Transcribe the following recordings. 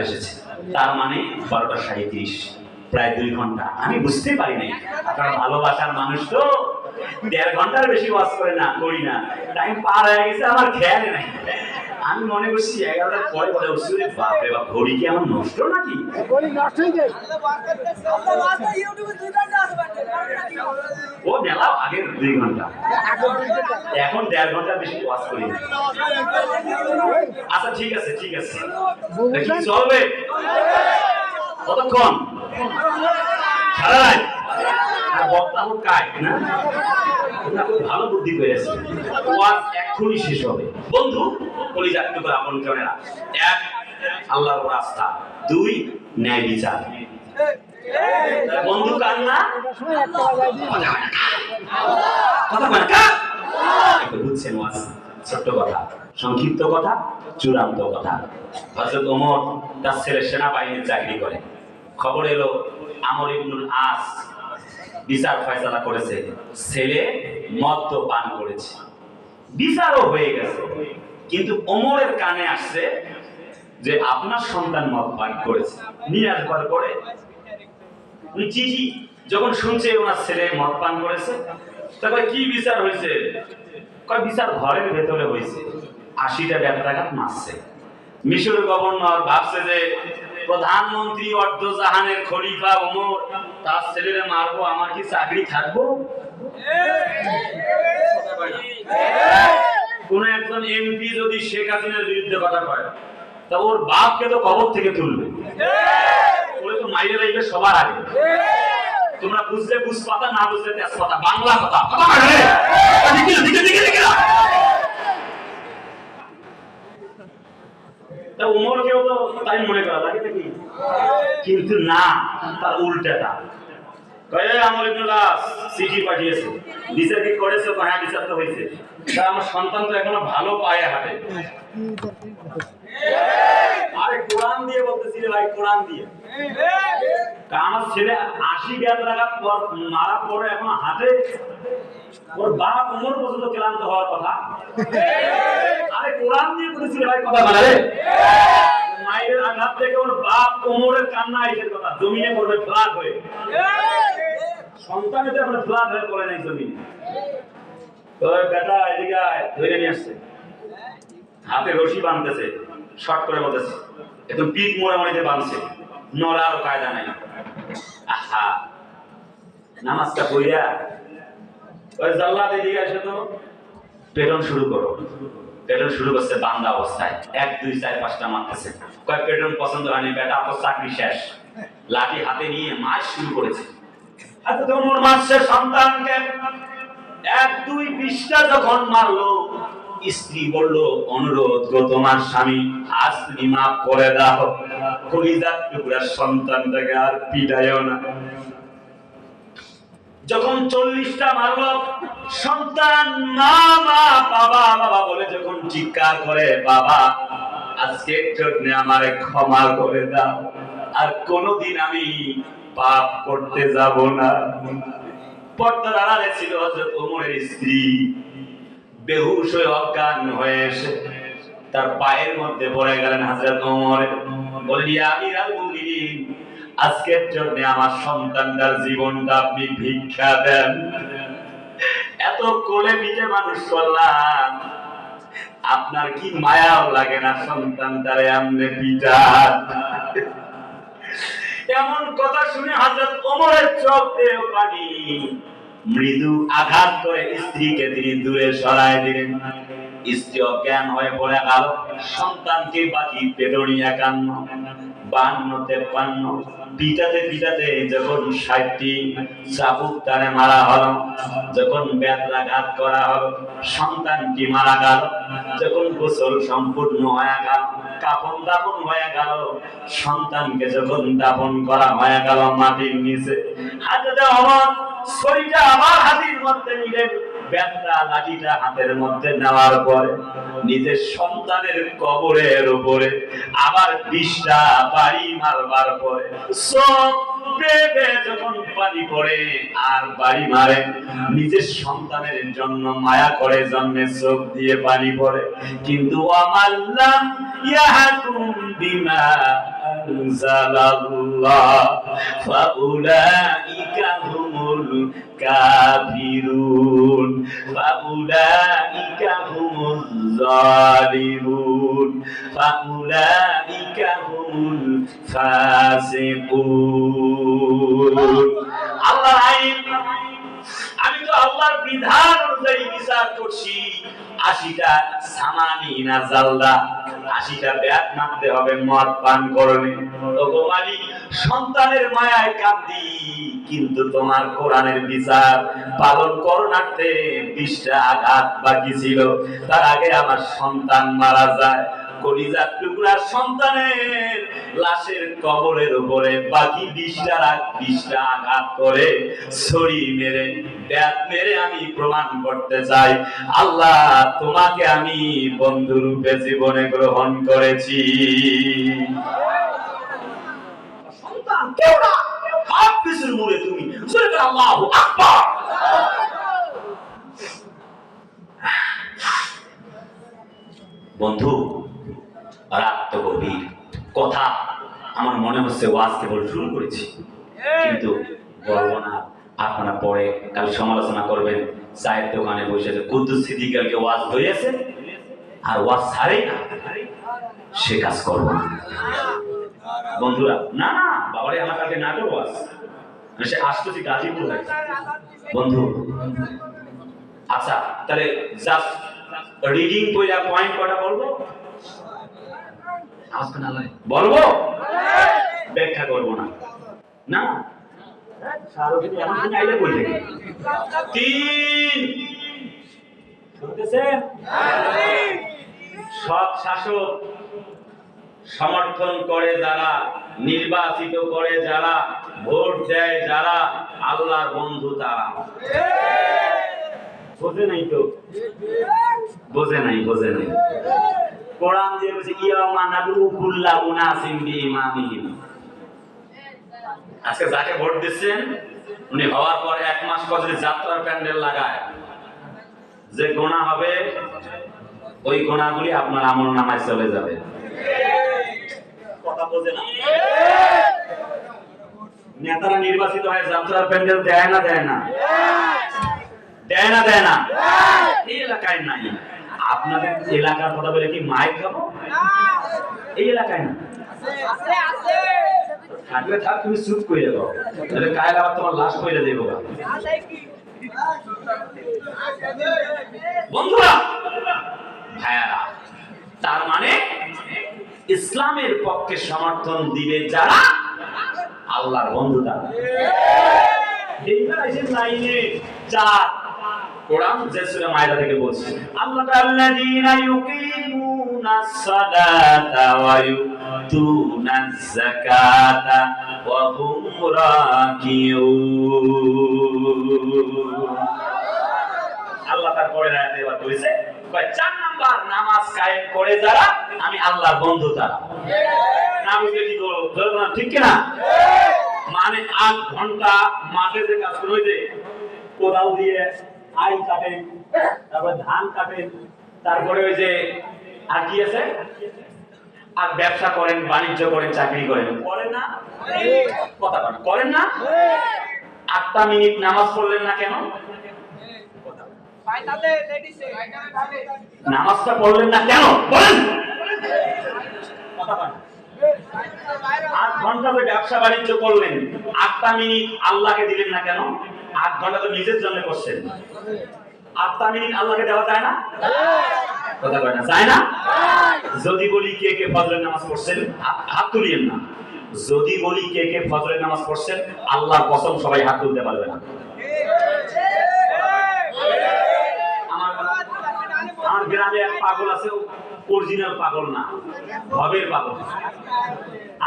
এসেছে। তার মানে বারোটা সাঁত্রিশ প্রায় দুই ঘণ্টা। আমি বুঝতে পারি নাই। আপনার ভালোবাসার মানুষ তো। দেড় ঘণ্টার বেশি ওয়াজ করে না, করি না। টাইম পার হয়ে গেছে, আমার খেয়াল নাই। আমি মনে করছি এগারোটার পরে বলে উঠছি "ওরে বাপরে বাপ ঘড়ি কি আমার নষ্ট নাকি? গলি নষ্ট হয়ে যায়। ও মেলা আগের দুই ঘণ্টা। এখন দেড় ঘণ্টার বেশি ওয়াজ করি আচ্ছা ঠিক আছে ঠিক আছে। কি চলবে। কতক্ষণ? সারা রাত। আর বক্তা ভালো বুদ্ধি ওয়াজ এক্ষুনি শেষ হবে। বন্ধু এক, আল্লাহর রাস্তা। দুই, ন্যায় বিচার। বন্ধু কথা একটু বুঝছেন ওয়াজ। ছোট্ট কথা, সংক্ষিপ্ত কথা, চূড়ান্ত কথা। হযরত ওমর তার ছেলে সেনাবাহিনীর চাকরি করে। খবর এলো আমর ইবনুল আস বিচার ফয়সালা করেছে। ছেলে মদ্য পান করেছে। বিচারও হয়ে গেছে। কিন্তু ওমরের কানে আসছে যে আপনার সন্তান মদ পান করেছে। নিয়ে আসবার পরে চিঠি যখন শুনছে ওনার ছেলে মদ পান করেছে তারপর কি বিচার হয়েছে? কয়, বিচার ঘরের ভেতরে হয়েছে। আশিটা ব্যবসাঘাত মারছে। মিশরের গভর্নর ভাবছে যে প্রধানমন্ত্রী অর্ধজাহানের খলিফা ওমর, তার ছেলেরে মারবো, আমার কি চাকরি থাকব? কোন একজন এমপি যদি শেখ হাসিনার বিরুদ্ধে কথা কয়, তা ওর বাপকে তো কবর থেকে তুলবে। ওরে তো মাইরে লাগবে সবার আগে। তোমরা বুঝলে বুঝপাতা না বুঝলে তেজপাতা বাংলা কথা। কথা না। তা তাই মনে করা নাকি কিন্তু না, তার উল্টাটা। পাঠিয়েছে। কি করেছে হ্যাঁ আমার সন্তান তো এখনও ভালো পায়ে হাঁটে। আরে কোরআন দিয়ে বলতেছি ভাই, কোরআন দিয়ে। আমার ছেলে আশি মারা পরে এখন হাতে ওর বাপ উমর পর্যন্ত ক্লান্ত হওয়ার কথা। আরে কোরআন দিয়ে বলেছি রে ভাই, কথা বলা মায়ের আঘাত থেকে ওর বাপ কান্না আইসের কথা, জমিনে পড়বে ফ্লাট হয়ে। সন্তানে তো এখন ফ্লাট হয়ে পড়ে নাই জমিনে। বেটা এদিকে ধরে নিয়ে আসছে। হাতে রশি বাঁধতেছে। শর্ট করে বলতেছে। একদম পিক মোড়ে মোড়ে বাঁধছে নড়ার কায়দা নাই। আহা! নামাজটা পড়িয়া। ওই জাল্লাদ এদিকে আসে তো। পেটন শুরু করো। পেটন শুরু করছে বান্দা অবস্থায়। এক, দুই, চার, পাঁচটা মারতেছে। কয় পেটন পছন্দ হয়নি বেটা, তো চাকরি শেষ। লাঠি হাতে নিয়ে মাছ শুরু করেছে। সন্তানকে। এক, দুই, বিশটা যখন মারলো স্ত্রী বলল, অনুরোধ গো তোমার স্বামী, আজ তুমি মাফ করে দাও। কলিজার টুকরা সন্তানটাকে আর পিটাইও না। যখন চল্লিশটা মারল, সন্তান মা মা, বাবা বাবা বলে যখন চিৎকার করে, বাবা, আজকে জন্য আমারে ক্ষমা করে দাও। আর কোনোদিন আমি পাপ করতে যাব না। পর্দার আড়ালে ছিল হযরত ওমরের স্ত্রী। বেহুশ হয়ে অজ্ঞান হয়ে এসে তার পায়ের মধ্যে পড়ে গেলেন হযরত ওমর। বলি আমিরাল মুমিনিন, আজকের জন্য আমার সন্তানটার জীবনটা আপনি ভিক্ষা দেন। এত কোলে পিঠে মানুষ আপনার কি মায়াও লাগে না সন্তানটারে আমনে পিঠা? এমন কথা শুনে হযরত ওমরের চোখ দিয়ে পানি মৃদু আঘাত করে স্ত্রীকে তিনি দূরে সরায় দিলেন। স্ত্রী অজ্ঞান হয়ে পড়ে গেল। সন্তানকে বাকি পেটনি একান্ন বান্ন তেপান্ন পিটাতে পিটাতে যখন ষাটটি চাবুক তারে মারা হলো, যখন বেদরাঘাত করা হলো সন্তানটি মারা গেল? যখন গোসল সম্পূর্ণ হয়ে গেল কাপন দাপন হয়ে গেল, সন্তানকে যখন দাপন করা হয়ে গেল মাটির নিচে হাতে আমার শরীরটা আবার হাতির মধ্যে নিলেন। ব্যাটটা লাঠিটা হাতের মধ্যে নেওয়ার পরে নিজের সন্তানের কবরের উপরে আবার বিষটা বাড়ি মারবার পরে যখন পানি পড়ে আর বাড়ি মারে, নিজের সন্তানের জন্য মায়া করে জন্মে চোখ দিয়ে পানি পড়ে। কিন্তু হুমুল কাফিরুন ফাউলাইকা হুমুল জালিমুন ফাউলাইকা হুমুল ফাসিকুন আল্লাহ আইন আমি তো আল্লাহর বিধান অনুযায়ী বিচার করছি। আশিটা সামানি না জালদা, আশিটা ব্যাট মারতে হবে মদ পান ওগো মালিক, সন্তানের মায়ায় কান্দি, কিন্তু তোমার কোরআনের বিচার পালন করোনাতে বিশটা আঘাত বাকি ছিল। তার আগে আমার সন্তান মারা যায়। কলিজার সন্তানের লাশের কবরের উপরে বাকি বিশটা বিশটা আঘাত করে ছড়ি মেরে মেরে আমি প্রমাণ করতে চাই। আল্লাহ, তোমাকে আমি বন্ধু রূপে জীবনে গ্রহণ করেছি। সন্তান, কেউ না হাত পিছুর মুড়ে তুমি। আল্লাহু আকবার বন্ধু রাত তো গভীর কথা মনে ওয়াজ কেবল শুরু করেছি। কিন্তু বলব না আপনারা পরে কাল সমালোচনা করবেন। চায়ের দোকানে বসে যে কুদ্দুস সিদ্দিকারকে ওয়াজ হয়েছে আর ওয়াজ ছাড়েই না। সে কাজ করব না। বন্ধুরা না না বাবারে আমার কালকে ওয়াজ। সে গাজীপুর। বন্ধু আচ্ছা তাহলে জাস্ট রিডিং পয়েন্ট কটা বলব? বলব? ব্যাখ্যা করব না। না? শাসক সমর্থন করে যারা, নির্বাচিত করে যারা, ভোট দেয় যারা, আল্লাহর বন্ধু তারা। বোঝে নাই তো? বোঝে নাই বোঝে নাই। কোরআন দিয়ে বলছে ইয়ামা নাদু কুল্লা আজকে যাকে ভোট দিচ্ছেন উনি হওয়ার পর এক মাস পর যদি যাত্রার প্যান্ডেল লাগায় যে গোনা হবে ওই গোনাগুলি আপনার আমল নামায় চলে যাবে। কথা বোঝে না। নেতারা নির্বাচিত হয় যাত্রার প্যান্ডেল দেয় না দেয় না? দেয় না দেয় না? এই এলাকায় নাই। আপনাদের এলাকার কথা বলে কি মাইক খাব? এই এলাকায় না। থাকলে থাক তুমি চুপ করে দেবো তাহলে কাল আবার তোমার লাশ করে দেবো বন্ধুরা ভাইয়ারা তার মানে ইসলামের পক্ষে সমর্থন দিবে যারা? আল্লাহর বন্ধু তারা এইবার এসে লাইনে। চার কোরআন যে সূরা মায়দা থেকে বলছে আল্লাহ আল্লাযীনা ইউকিমুনাস সালাতা ওয়া ইউতুনাজ যাকাতা ওয়া হুম রাকিউন. আল্লাহ তার পরের আয়াতে এবার বলেছে চার নাম্বার নামাজ কায়েম করে যারা আমি আল্লাহর বন্ধু তারা। না বুঝলে কি করব? ঠিক কিনা? মানে আট ঘণ্টা মাঠে যে কাজ করে কোদাল দিয়ে আই কাটেন তারপরে ধান কাটেন তারপরে ওই যে আর কি আছে? আর ব্যবসা করেন বাণিজ্য করেন চাকরি করেন। করেন না? কথা বলেন। করেন না? আটটা মিনিট নামাজ পড়লেন না কেন? নামাজটা পড়লেন না কেন? বলেন! কথা বলেন। আট ঘণ্টা ব্যবসা বাণিজ্য করলেন। আটটা মিনিট আল্লাহকে দিলেন না কেন? আট ঘণ্টা তো নিজের জন্য করছেন। আটটা মিনিট আল্লাহকে দেওয়া যায় না? কথা কয় না, যায় না? যদি বলি কে কে ফজরের নামাজ পড়ছেন, হাত তুলিয়েন না। যদি বলি কে কে ফজরের নামাজ পড়ছেন, আল্লাহর কসম সবাই হাত তুলতে পারবে না। আমার আমার গ্রামে এক পাগল আছে অরিজিনাল পাগল না, ভবের পাগল।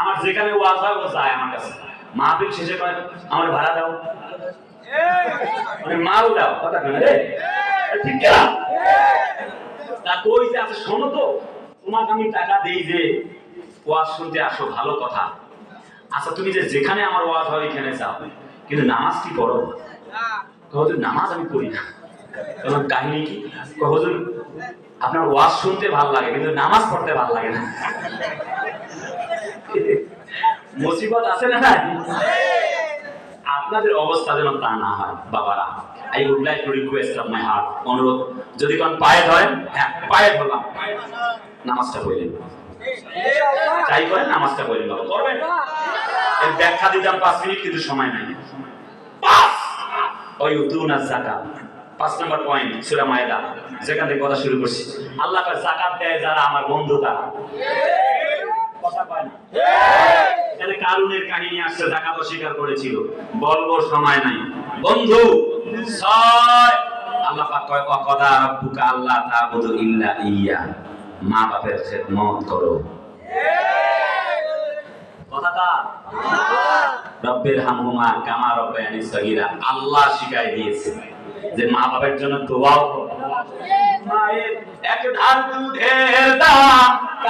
আমার যেখানে ওয়াজ হয়, ও যায় আমার কাছে। মাহফিল শেষে কয়, আমার ভাড়া দাও। মানে মাল দাও কথা কেন রে? ঠিক না? তা কই যে আছে শোনো তো তোমাকে আমি টাকা দেই যে ওয়াজ শুনতে আসো ভালো কথা। আচ্ছা তুমি যে যেখানে আমার ওয়াজ হয় এখানে যাও। কিন্তু নামাজ কি পড়ো? হুজুর নামাজ আমি পড়ি না। তখন কাহিনী কি? কয়, হুজুর আপনার ওয়াজ শুনতে ভালো লাগে কিন্তু নামাজ পড়তে ভালো লাগে না। মুসিবত আছে না নাই? আপনাদের অবস্থা যেন তা না হয়, বাবারা। I would like to request of my heart অনুরোধ, যদি কোন পায়ে ধরেন হ্যাঁ পায়ে ধরলাম নামাজটা পড়লেন। যাই করেন, নামাজটা পড়লেন, বাবা। করবেন এর ব্যাখ্যা দিতাম পাঁচ মিনিট, কিন্তু সময় নাই। পাঁচ ওই উতুনা জাকাত পাঁচ নম্বর পয়েন্ট সূরা মায়দা। যেখান থেকে কথা শুরু করছি। আল্লাহ জাকাত দেয় যারা আমার বন্ধু তারা। কথা কয় না এখানে কারুনের কাহিনী আসছে জাকাত অস্বীকার করেছিল। বলব সময় নাই। বন্ধু ছয় আল্লাহ পাক কয় অকদা রাব্বুকা আল্লাহ তা'বুদু ইল্লা ইয়া মা বাপের খেদমত করো। কথাটা রব্বের হামহুমা কামা রব্বায়ানি সগীরা। আল্লাহ শিখাই দিয়েছে যে মা বাবার জন্য দোয়াও মায়ের এক ধার দুধের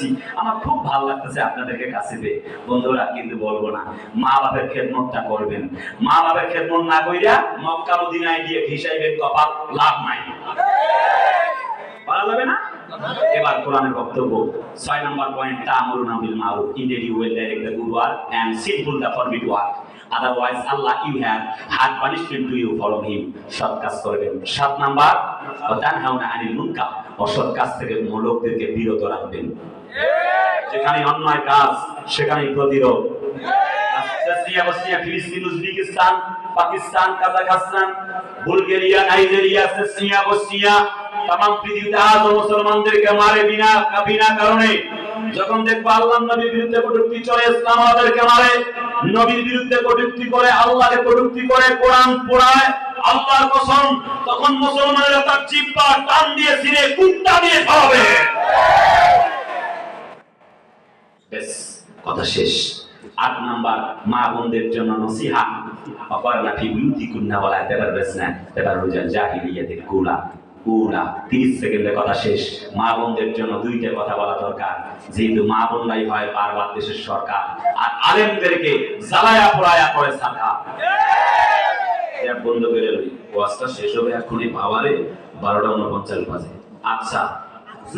কথা বলতেছি আমার খুব ভালো লাগতেছে আপনাদেরকে কাছে পেয়ে। বন্ধুরা, কিন্তু বলব না, মা বাপের খেদমতটা করবেন। মা বাপের খেদমত না কইরা মক্কা মদিনায় গিয়ে ঘিসাইবেন কপাল, লাভ নাই। পারা যাবে না? এবার কোরআনের বক্তব্য। ছয় নম্বর পয়েন্ট তা'মুরুনা বিল মারুফ। Indeed you will direct the good work and sinful the forbid work otherwise Allah you have had punishment to you follow him সৎ কাজ করবেন। সাত নাম্বার তানহাউনা আনিল মুনকার। অসৎ কাজ থেকে লোকদেরকে বিরত রাখবেন। যেখানে অন্যায় কাজ সেখানে প্রতিরোধ। চেচনিয়া, বসনিয়া, ফিলিস্তিন, Uzbekistan, Pakistan, Kazakhstan, Bulgaria, Nigeria, Chechnya, Bosnia, তামাম পৃথিবীতে আজও মুসলমানদেরকে মারে বিনা বিনা কারণে। যখন দেখব আল্লাহ নবীর বিরুদ্ধে কটূক্তি চলে, ইসলাম আমাদেরকে মারে। নবীর বিরুদ্ধে কটূক্তি করে, আল্লাহকে কটূক্তি করে, কোরআন পোড়ায়, আল্লাহর কসম, তখন মুসলমানেরা তার জিব্বা টান দিয়ে ছিঁড়ে কুত্তা দিয়ে খাওয়াবে বেশ কথা শেষ। আট নাম্বার, মা বোনদের জন্য নসিহা। অপরনা ফি বুয়ুতিকুন্না ওয়ালা তাবাররাসনা তাবাররুজাল জাহিলিয়াতিল কুলা 30 সেকেন্ডে কথা শেষ। মা বোনদের জন্য দুইটা কথা বলা দরকার। যেহেতু মা বোনরাই হয় বারবার দেশের সরকার। আর আলেমদেরকে জ্বালায়া পোড়ায়া করে এক বন্ধ করে ওয়াজটা শেষ হবে এখনই পাওয়ারে বারোটা উনপঞ্চাশ বাজে। আচ্ছা।